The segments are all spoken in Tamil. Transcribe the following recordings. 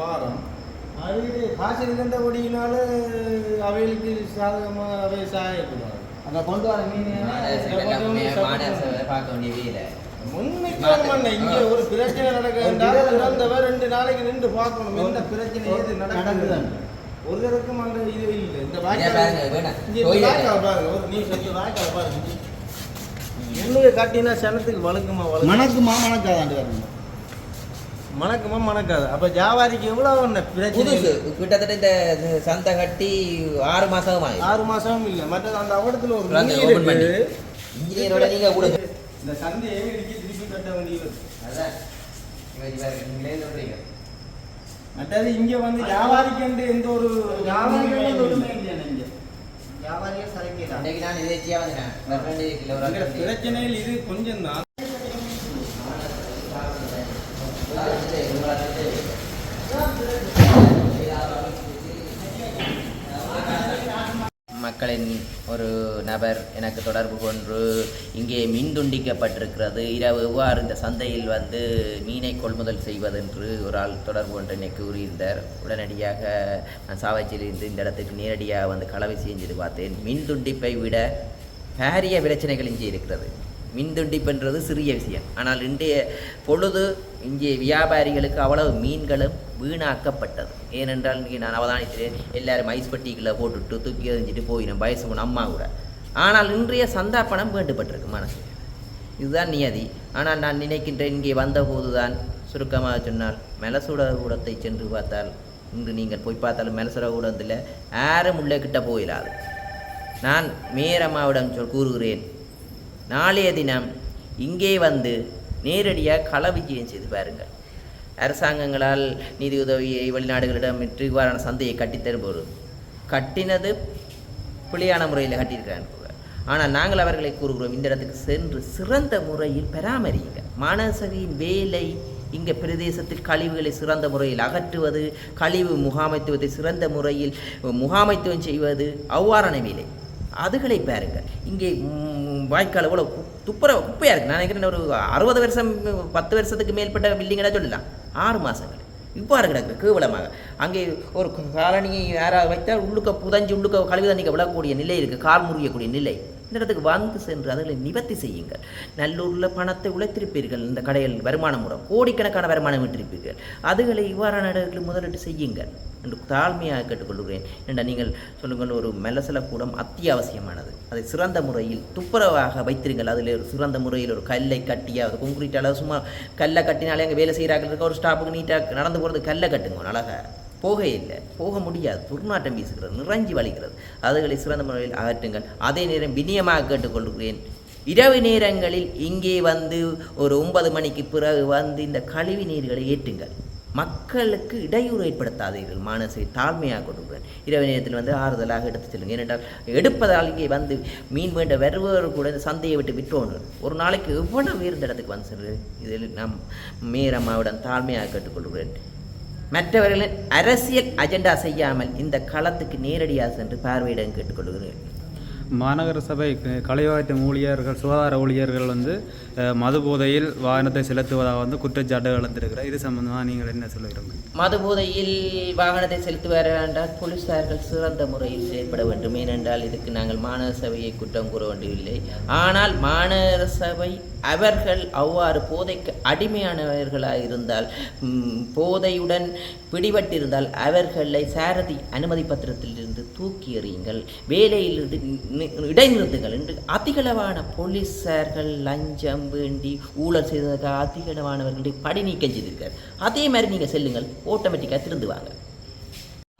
வாரம். அது காசு இருக்கின்றபடியினால அவைகளுக்கு சாதகமாக அவை சாயக்கூடாது. அந்த கொண்டு வர மீன் இங்க ஒரு பிரச்சனை இறந்தவர் ரெண்டு நாளைக்கு நின்று பார்க்கணும். என்ன பிரச்சனை ஏது நடக்குது நடக்குது. ஒரு தடக்கும் அந்த இது இல்லை. இந்த. வாய்க்கால் பாருங்க ஒரு நீ சொல்லி வாய்க்கால் பாருங்க. காட்டினா சனத்துக்கு வழுக்குமா வழுக்கு மணக்குமா மணக்காதாண்டு மணக்குமா மணக்காது. அப்ப ஜாவாரிக்கு எவ்வளவு என்ன பிரச்சனை கிட்டத்தட்ட இந்த சந்தை கட்டி ஆறு மாசம் ஆகுது ஆறு மாசமும் இல்ல. மற்றது அந்த அவடத்துல ஒரு. இன்ஜினியரோட நீங்க கூட இந்த சந்தையை திருப்பி கட்ட வேண்டியது அதான். நீங்களே சொல்றீங்க மற்றது இங்க வந்து வியாபாரிக்கு எந்த ஒரு வியாபாரிகள் ஒன்றுமே இல்லையா இங்க. வியாபாரிகள் சரக்கு அன்னைக்கு நான் இதேச்சியா வந்தேன் பிரச்சனையில் இது கொஞ்சம் தான் மக்களின் ஒரு நபர் எனக்கு தொடர்பு கொண்டு இங்கே மீன் துண்டிக்கப்பட்டிருக்கிறது. இரவு எவ்வாறு இந்த சந்தையில் வந்து மீனை கொள்முதல் செய்வதென்று ஒரு ஆள் தொடர்பு கொண்டு என்னை கூறியிருந்தார். உடனடியாக நான் சாவச்சியிலிருந்து இந்த இடத்துக்கு நேரடியாக வந்து கலவை செஞ்சு பார்த்தேன். மீன் துண்டிப்பை விட பாரிய பிரச்சனைகள் இங்கே இருக்கிறது. மின்துண்டிப்புன்றது சிறிய விஷயம். ஆனால் இன்றைய பொழுது இங்கே வியாபாரிகளுக்கு அவ்வளவு மீன்களும் வீணாக்கப்பட்டது. ஏனென்றால் இங்கே நான் அவதானித்தேன் எல்லாரும் ஐஸ் பெட்டிக்குள்ளே போட்டுட்டு தூக்கி எறிஞ்சிட்டு போயிடும் வயசு அம்மா கூட. ஆனால் இன்றைய சந்தா பணம் வேண்டுபட்டிருக்கு மனசு. இதுதான் நியதி. ஆனால் நான் நினைக்கின்றேன் இங்கே வந்தபோதுதான் சுருக்கமாக சொன்னால் மெலசுட கூடத்தை சென்று பார்த்தால் இன்று நீங்கள் போய் பார்த்தாலும் மெலசுட கூடத்தில் யாரும் உள்ளே கிட்ட போயிடாது நான் மேரம்மாவிடம் சொல் கூறுகிறேன் நாளைய தினம் இங்கே வந்து நேரடியாக கள விஜயம் செய்து பாருங்கள். அரசாங்கங்களால் நிதியுதவியை வெளிநாடுகளிடம் இவ்வாறான சந்தையை கட்டித்தரும்போது கட்டினது பிழையான முறையில் கட்டியிருக்கிறாங்க ஆனால் நாங்கள் அவர்களை கூறுகிறோம் இந்த இடத்துக்கு சென்று சிறந்த முறையில் பராமரியுங்க மாநகசபையின் வேலை இங்கே பிரதேசத்தில் கழிவுகளை சிறந்த முறையில் அகற்றுவது கழிவு முகாமைத்துவத்தை சிறந்த முறையில் முகாமைத்துவம் செய்வது அவ்வாறான வேலை. அதுகளை பாருங்கள் இங்கே வாய்க்கால் எவ்வளோ துப்புர குப்பையாக இருக்குது நான் நினைக்கிறேன் ஒரு அறுபது வருஷம் பத்து வருஷத்துக்கு மேற்பட்ட பில்டிங்கெல்லாம் சொல்லலாம் ஆறு மாதங்கள் இவ்வாறு கிடக்கு கேவலமாக. அங்கே ஒரு காலனியை யாராவது வைத்தால் உள்ளுக்க புதஞ்சு உள்ளுக்க கழுவி தண்ணிக்க விழக்கூடிய நிலை இருக்குது கால் முறியக்கூடிய நிலை. இந்த இடத்துக்கு வந்து சென்று அதுகளை நிவர்த்தி செய்யுங்கள். நல்லூரில் பணத்தை உழைத்திருப்பீர்கள் இந்த கடையில் வருமானம் மூலம். கோடிக்கணக்கான வருமானம் விட்டிருப்பீர்கள் அதுகளை இவ்வாறான இடங்களில் முதலீட்டு செய்யுங்கள் என்று தாழ்மையாக கேட்டுக்கொள்கிறேன். என்ற நீங்கள் சொல்லுங்கள் ஒரு மெல்லசல கூடம் அத்தியாவசியமானது. அதை சிறந்த முறையில் துப்புரவாக வைத்திருங்கள். அதில் ஒரு சிறந்த முறையில் ஒரு கல்லை கட்டியாவது கொங்கிரீட் அளவு சும்மா கல்லை கட்டினாலே அங்கே வேலை செய்கிறாங்க ஒரு ஸ்டாஃபுக்கு நீட்டாக நடந்து போகிறது கல்லை கட்டுங்க அழகாக போக இல்லை. போக முடியாது. துர்நாட்டம் வீசுகிறது நிறைஞ்சி வலிக்கிறது அதுகளை சிறந்த முறையில் அகற்றுங்கள். அதே நேரம் விநியமாக கேட்டுக்கொள்கிறேன். இரவு நேரங்களில் இங்கே வந்து ஒரு ஒன்பது மணிக்கு பிறகு வந்து இந்த கழிவு நீர்களை ஏற்றுங்கள். மக்களுக்கு இடையூறு ஏற்படுத்தாதீர்கள். மானசை தாழ்மையாக கொடுக்கிறேன் இரவு நேரத்தில் வந்து ஆறுதலாக எடுத்து செல்லுங்கள். ஏனென்றால் எடுப்பதால் இங்கே வந்து மீன் வேண்ட வருபவர் கூட இந்த சந்தையை விட்டு விட்டோன்னு. ஒரு நாளைக்கு எவ்வளவு வேறு இந்த இடத்துக்கு வந்து சென்று இதில் நாம் மேரம்மாவிடம் தாழ்மையாக கேட்டுக்கொள்கிறேன். மற்றவர்களின் அரசியல் அஜெண்டா செய்யாமல் இந்த களத்துக்கு நேரடியாக சென்று பார்வையிடம் கேட்டுக்கொள்கிறேன். மாநகர சபை க- கலைவாய்த்த ஊழியர்கள் சுகாதார ஊழியர்கள் வந்து மதுபோதையில் மது போதையில் வாகனத்தை செலுத்துவதாக வந்து குற்றச்சாட்டு வளர்ந்திருக்கிறார் இது சம்பந்தமாக நீங்கள் என்ன சொல்லுகிறீங்க மது போதையில் வாகனத்தை செலுத்துவார் என்றால் போலீஸார்கள் சிறந்த முறையில் செயல்பட வேண்டும். ஏனென்றால் இதுக்கு நாங்கள் மாநகர சபையை குற்றம் கூற வேண்டியதில்லை. ஆனால் மாநகர சபை அவர்கள் அவ்வாறு போதைக்கு அடிமையானவர்களாக இருந்தால் போதையுடன் பிடிபட்டிருந்தால் அவர்களை சாரதி அனுமதி பத்திரத்திலிருந்து தூக்கி எறியுங்கள். வேலையிலிருந்து இடைநிறுத்துங்கள் என்று அதிகளவான போலீசார்கள் லஞ்சம் வேண்டி ஊழல் செய்ததற்காக அதிகளவானவர்களுடைய படி நீக்கம் செய்திருக்கார் அதே மாதிரி நீங்கள் செல்லுங்கள் ஆட்டோமேட்டிக்காக திருந்துவாங்க.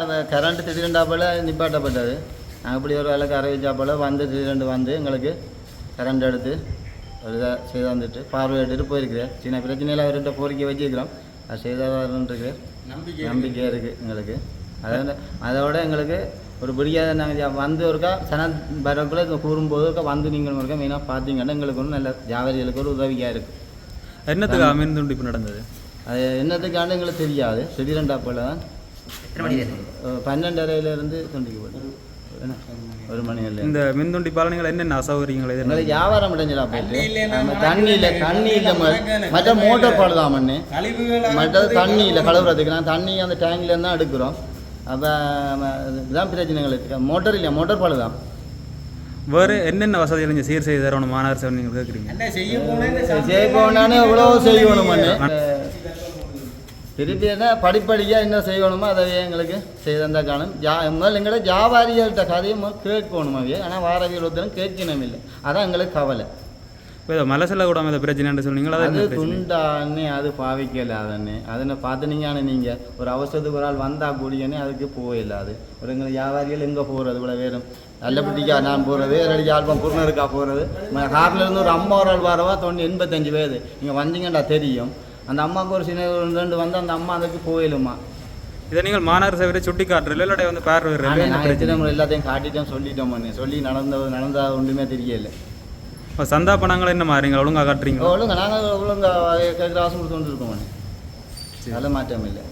அந்த கரண்ட் திடீரெண்டா போல் நிப்பாட்டப்பட்டது நாங்கள் இப்படி ஒரு வேலைக்கு அறிவிச்சா போல் வந்து திடீரெண்டு வந்து எங்களுக்கு கரண்ட் எடுத்து ஒரு இதாக செய்து வந்துட்டு பார்வையிட்டு போயிருக்கிறேன் சின்ன பிரச்சனையில் அவர்கிட்ட கோரிக்கை வச்சுருக்கிறோம். அது செய்தவர்ன்றது நம்பிக்கை நம்பிக்கை இருக்குது எங்களுக்கு. அதோட அதோட எங்களுக்கு ஒரு பிடிக்காத நாங்கள் வந்து ஒருக்கா சன வரக்குள்ள கூறும்போது ஒருக்கா வந்து நீங்கள் ஒருக்கா மெயினாக பார்த்தீங்கன்னா எங்களுக்கு ஒன்றும் நல்ல வியாபாரிகளுக்கு ஒரு உதவியாக இருக்குது என்னத்துக்கு அமீன் துண்டிப்பு நடந்தது? அது என்னத்துக்காண்டு எங்களுக்கு தெரியாது. திடீரெண்டா போல் தான். பன்னெண்டரையிலேருந்து துண்டிக்கப்படும் என்ன? ஒரு மணி இல்லை இந்த மின்துண்டி பாலம் நீங்கள் என்னென்ன அசௌகரியங்கள் இது வியாபாரம் முடிஞ்சலா போயிட்டு தண்ணி இல்லைன்னா நம்ம தண்ணி இல்லை தண்ணி இல்லை ம- மற்ற மோட்டர் பாடுதான் மண்ணு கழிவுகள் மற்றது தண்ணி இல்லை கழுவுறதுக்கு. நான் தண்ணி அந்த டேங்க்ல இருந்து தான் எடுக்கிறோம். அப்போ இதுதான் பிரச்சனை எங்களுக்கு. மோட்டர் இல்லை மோட்டர் பாடு தான். வேறு என்னென்ன வசதிகள் நீங்கள் சீர் செய்து தரணும்? மாநகர சபை நீங்கள் கேட்குறீங்க. என்ன செய்ய போனேன்னு செய்யணும்னு எவ்வளோ செய்யணும்? திருப்பி என்ன படிப்படியாக என்ன செய்யணுமோ அதை எங்களுக்கு செய்தந்தா காணும். ஜா முதல்ல எங்களை வியாபாரிகள்கிட்ட கதையை முதல்ல கேட்கணும்? அவையே. ஆனால் வாரவியல் ஒருத்தரும் கேட்கணும் இல்லை அதான் எங்களுக்கு கவலை. இப்போ இதை மலை செல்ல கூட இந்த பிரச்சனை சொன்னீங்களா? அது துண்டான்னு அது பாவிக்கல அதன்னு அதனை பார்த்துனீங்கன்னு நீங்கள் ஒரு அவசரத்துக்கு ஒரு ஆள் வந்தால் கூடியனே அதுக்கு போயில்ல அது. ஒரு எங்களை வியாபாரிகள் எங்கே போகிறது இவ்வளோ வேறும் நல்லபடிக்கா நான் போகிறது ரெடி ஆல்பம் புறநருக்கா போகிறது காரில் இருந்து ஒரு அம்மா ஒரு ஆள் வரவா? தொண்ணூறு எண்பத்தஞ்சு வயது நீங்கள் வந்தீங்கடா தெரியும். அந்த அம்மாவுக்கு ஒரு சின்ன ரெண்டு வந்து அந்த அம்மா அதுக்கு போயிலுமா இதை நீங்கள் மாநகர சபையை சுட்டி காட்டுறீங்களா இல்லாட்டி வந்து என்ன நான் எத்தனை எல்லாத்தையும் காட்டிட்டோம் சொல்லிட்டோம் சொல்லி நடந்த நடந்தா ஒன்றுமே தெரியல. இப்போ சந்தா பணங்களை என்ன மாறுறீங்க? ஒழுங்காக காட்டுறீங்க ஒழுங்க. நாங்கள் ஒழுங்கா கேட்குற ஆசை கொடுத்து இருக்கோம் நல்ல மாற்றம் இல்லை.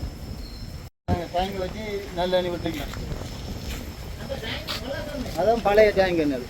நாங்கள் டேங்க் வச்சு நல்ல தண்ணி விட்டுருக்கலாம் அதான் பழைய டேங்க் என்னது